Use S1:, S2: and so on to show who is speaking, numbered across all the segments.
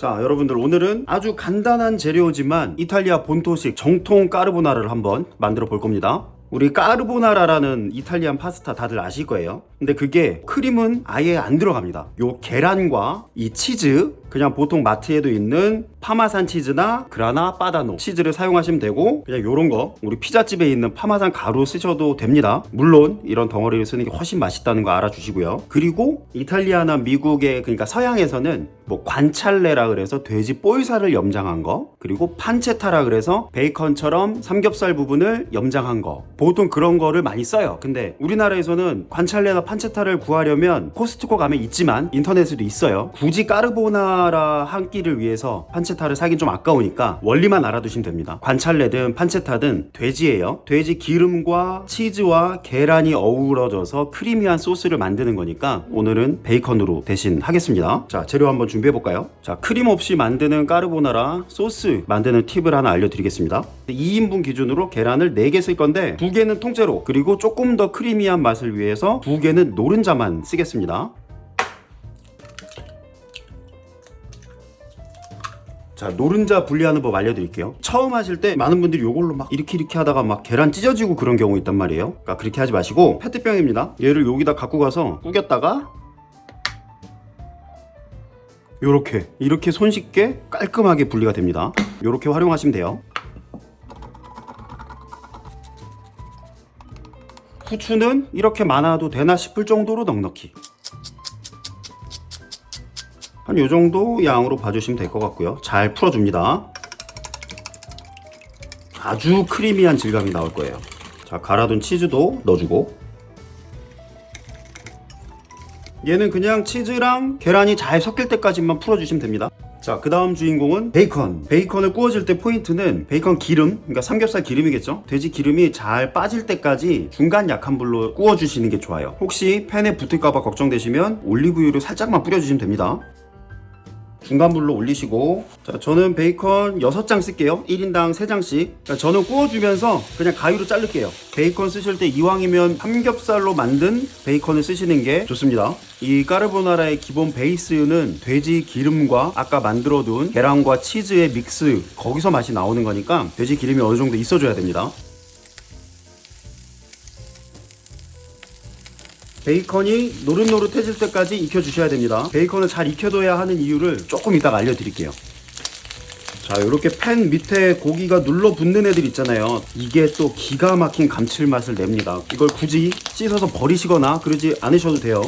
S1: 자, 여러분들 오늘은 아주 간단한 재료지만 이탈리아 본토식 정통 까르보나라를 한번 만들어 볼 겁니다. 우리 까르보나라라는 이탈리안 파스타 다들 아실 거예요. 근데 그게 크림은 아예 안 들어갑니다. 요 계란과 이 치즈, 그냥 보통 마트에도 있는 파마산 치즈나 그라나 바다노 치즈를 사용하시면 되고 그냥 요런 거 우리 피자집에 있는 파마산 가루 쓰셔도 됩니다. 물론 이런 덩어리를 쓰는 게 훨씬 맛있다는 거 알아주시고요. 그리고 이탈리아나 미국의 그러니까 서양에서는 뭐 관찰레라 그래서 돼지 볼살을 염장한 거 그리고 판체타라 그래서 베이컨처럼 삼겹살 부분을 염장한 거 보통 그런 거를 많이 써요. 근데 우리나라에서는 관찰레나 판체타를 구하려면 코스트코 가면 있지만 인터넷에도 있어요. 굳이 까르보나라 한 끼를 위해서 판체타를 사긴 좀 아까우니까 원리만 알아두시면 됩니다. 관찰레든 판체타든 돼지예요. 돼지 기름과 치즈와 계란이 어우러져서 크리미한 소스를 만드는 거니까 오늘은 베이컨으로 대신 하겠습니다. 자, 재료 한번 준비해 볼까요? 자, 크림 없이 만드는 까르보나라 소스 만드는 팁을 하나 알려드리겠습니다. 2인분 기준으로 계란을 4개 쓸 건데 2개는 통째로 그리고 조금 더 크리미한 맛을 위해서 2개는 노른자만 쓰겠습니다. 자 노른자 분리하는 법 알려드릴게요. 처음 하실 때 많은 분들이 이걸로 막 이렇게 이렇게 하다가 막 계란 찢어지고 그런 경우 있단 말이에요. 그러니까 그렇게 하지 마시고 페트병입니다. 얘를 여기다 갖고 가서 구겼다가 요렇게 이렇게 손쉽게 깔끔하게 분리가 됩니다. 요렇게 활용하시면 돼요 후추는 이렇게 많아도 되나 싶을 정도로 넉넉히 한요 정도 양으로 봐주시면 될 것 같고요. 잘 풀어줍니다. 아주 크리미한 질감이 나올 거예요. 자, 갈아둔 치즈도 넣어주고. 얘는 그냥 치즈랑 계란이 잘 섞일 때까지만 풀어주시면 됩니다. 자, 그 다음 주인공은 베이컨. 베이컨을 구워줄 때 포인트는 베이컨 기름, 그러니까 삼겹살 기름이겠죠? 돼지 기름이 잘 빠질 때까지 중간 약한 불로 구워주시는 게 좋아요. 혹시 팬에 붙을까봐 걱정되시면 올리브유를 살짝만 뿌려주시면 됩니다. 중간 불로 올리시고. 자 저는 베이컨 6장 쓸게요. 1인당 3장씩. 자, 저는 구워주면서 그냥 가위로 자를게요. 베이컨 쓰실 때 이왕이면 삼겹살로 만든 베이컨을 쓰시는 게 좋습니다. 이 까르보나라의 기본 베이스는 돼지 기름과 아까 만들어 둔 계란과 치즈의 믹스 거기서 맛이 나오는 거니까 돼지 기름이 어느 정도 있어줘야 됩니다 베이컨이 노릇노릇해질 때까지 익혀주셔야 됩니다. 베이컨을 잘 익혀둬야 하는 이유를 조금 이따가 알려드릴게요. 자, 이렇게 팬 밑에 고기가 눌러 붙는 애들 있잖아요. 이게 또 기가 막힌 감칠맛을 냅니다. 이걸 굳이 씻어서 버리시거나 그러지 않으셔도 돼요.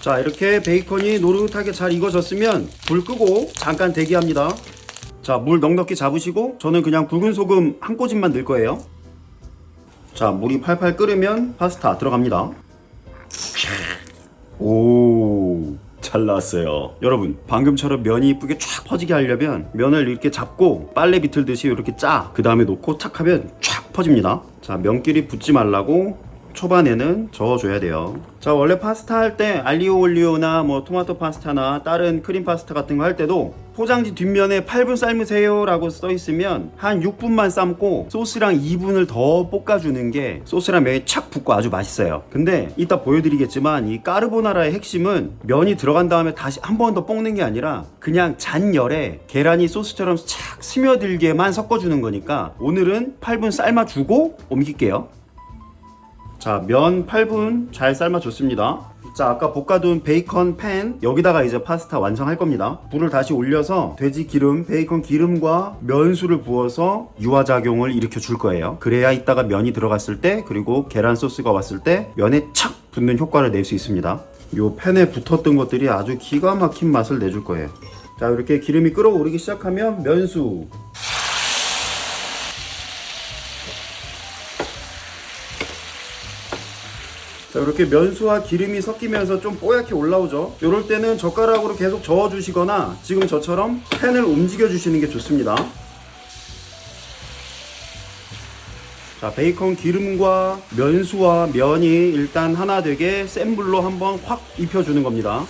S1: 자, 이렇게 베이컨이 노릇하게 잘 익어졌으면 불 끄고 잠깐 대기합니다. 자, 물 넉넉히 잡으시고 저는 그냥 굵은 소금 한 꼬집만 넣을 거예요. 자, 물이 팔팔 끓으면 파스타 들어갑니다. 오, 잘 나왔어요. 여러분, 방금처럼 면이 이쁘게 쫙 퍼지게 하려면 면을 이렇게 잡고 빨래 비틀듯이 이렇게 짜. 그 다음에 놓고 탁 하면 쫙 퍼집니다. 자, 면끼리 붙지 말라고 초반에는 저어줘야 돼요. 자, 원래 파스타 할 때 알리오 올리오나 뭐 토마토 파스타나 다른 크림 파스타 같은 거 할 때도 포장지 뒷면에 8분 삶으세요 라고 써 있으면 한 6분만 삶고 소스랑 2분을 더 볶아주는 게 소스랑 면이 착 붙고 아주 맛있어요. 근데 이따 보여드리겠지만 이 까르보나라의 핵심은 면이 들어간 다음에 다시 한 번 더 볶는 게 아니라 그냥 잔열에 계란이 소스처럼 착 스며들게만 섞어주는 거니까 오늘은 8분 삶아주고 옮길게요. 자, 면 8분 잘 삶아줬습니다. 자, 아까 볶아둔 베이컨 팬 여기다가 이제 파스타 완성할 겁니다. 불을 다시 올려서 돼지 기름, 베이컨 기름과 면수를 부어서 유화작용을 일으켜 줄 거예요. 그래야 이따가 면이 들어갔을 때 그리고 계란 소스가 왔을 때 면에 착 붙는 효과를 낼 수 있습니다. 요 팬에 붙었던 것들이 아주 기가 막힌 맛을 내줄 거예요. 자, 이렇게 기름이 끓어오르기 시작하면 면수 자 이렇게 면수와 기름이 섞이면서 좀 뽀얗게 올라오죠. 이럴 때는 젓가락으로 계속 저어 주시거나 지금 저처럼 팬을 움직여 주시는 게 좋습니다. 자 베이컨 기름과 면수와 면이 일단 하나 되게 센 불로 한번 확 입혀 주는 겁니다.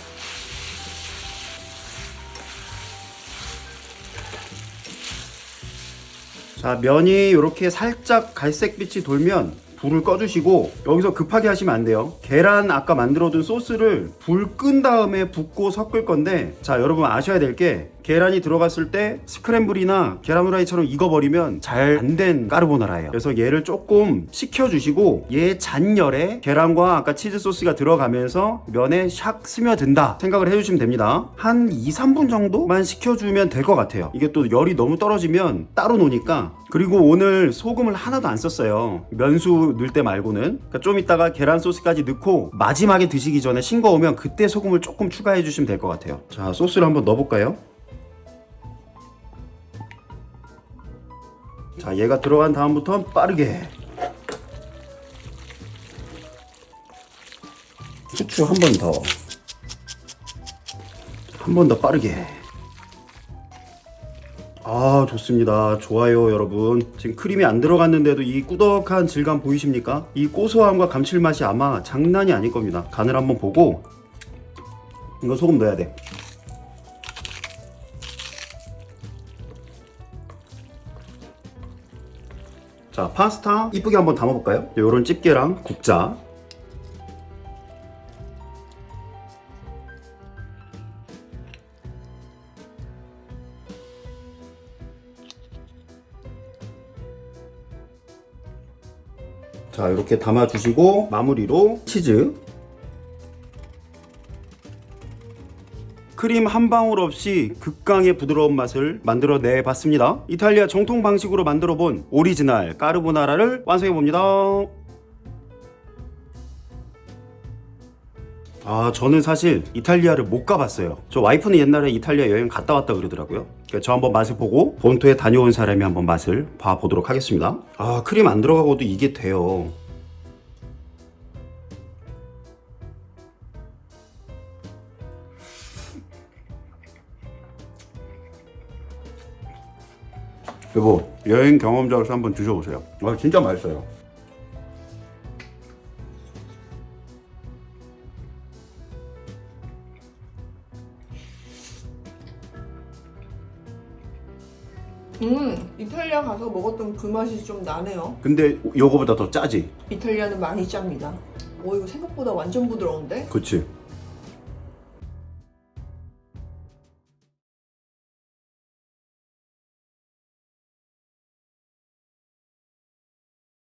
S1: 자 면이 이렇게 살짝 갈색빛이 돌면 불을 꺼주시고 여기서 급하게 하시면 안 돼요. 계란 아까 만들어둔 소스를 불 끈 다음에 붓고 섞을 건데 자 여러분 아셔야 될 게 계란이 들어갔을 때 스크램블이나 계란 후라이처럼 익어버리면 잘 안 된 까르보나라예요. 그래서 얘를 조금 식혀주시고 얘 잔열에 계란과 아까 치즈 소스가 들어가면서 면에 샥 스며든다 생각을 해주시면 됩니다. 한 2, 3분 정도만 식혀주면 될 것 같아요. 이게 또 열이 너무 떨어지면 따로 노니까 그리고 오늘 소금을 하나도 안 썼어요. 면수 넣을 때 말고는 그러니까 좀 이따가 계란 소스까지 넣고 마지막에 드시기 전에 싱거우면 그때 소금을 조금 추가해 주시면 될 것 같아요. 자 소스를 한번 넣어볼까요? 자 얘가 들어간 다음부터 빠르게 후추 한 번 더 한 번 더 빠르게 아 좋습니다. 좋아요 여러분. 지금 크림이 안 들어갔는데도 이 꾸덕한 질감 보이십니까? 이 고소함과 감칠맛이 아마 장난이 아닐 겁니다. 간을 한번 보고 이거 소금 넣어야 돼. 자, 파스타 이쁘게 한번 담아볼까요? 요런 집게랑 국자. 자, 이렇게 담아주시고 마무리로 치즈. 크림 한 방울 없이 극강의 부드러운 맛을 만들어내 봤습니다. 이탈리아 정통 방식으로 만들어 본 오리지널 까르보나라를 완성해 봅니다. 아, 저는 사실 이탈리아를 못 가봤어요. 저 와이프는 옛날에 이탈리아 여행 갔다 왔다 그러더라고요. 그러니까 저 한번 맛을 보고 본토에 다녀온 사람이 한번 맛을 봐보도록 하겠습니다. 아, 크림 안 들어가고도 이게 돼요. 여보 여행 경험자로서 한번 드셔보세요. 아 진짜 맛있어요.
S2: 음, 이탈리아 가서 먹었던 그 맛이 좀 나네요.
S1: 근데 요거보다 더 짜지?
S2: 이탈리아는 많이 짭니다. 오, 이거 생각보다 완전 부드러운데?
S1: 그치?